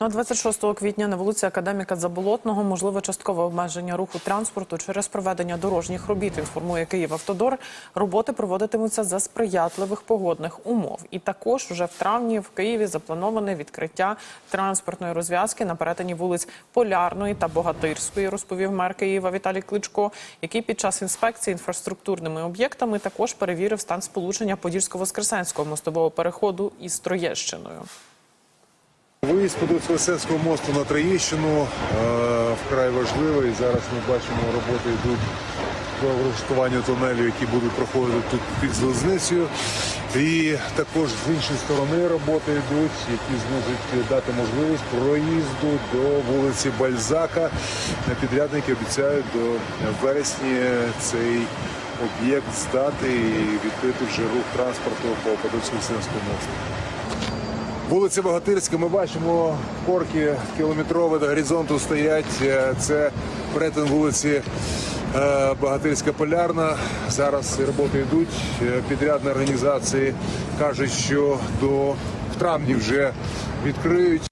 Ну, а 26 квітня на вулиці Академіка Заболотного можливе часткове обмеження руху транспорту через проведення дорожніх робіт. Інформує Київавтодор. Роботи проводитимуться за сприятливих погодних умов. І також вже в травні в Києві заплановане відкриття транспортної розв'язки на перетині вулиць Полярної та Богатирської, розповів мер Києва Віталій Кличко, який під час інспекції інфраструктурними об'єктами також перевірив стан сполучення Подільсько-Воскресенського мостового переходу із Троєщиною. Виїзд по Воскресенського мосту на Троєщину е, вкрай важливий. Зараз ми бачимо, роботи йдуть по влаштуванню тунелю, які будуть проходити тут під залізницею. І також з іншої сторони роботи йдуть, які зможуть дати можливість проїзду до вулиці Бальзака. Підрядники обіцяють до вересні цей об'єкт здати і відкрити вже рух транспорту по Подольсько-Воскресенському мосту. Вулиця Богатирська, ми бачимо корки кілометрові до горизонту стоять. Е, Це перетин вулиці е, Богатирська Полярна. Зараз роботи йдуть. Е, Підрядні організації кажуть, що до в травні вже відкриють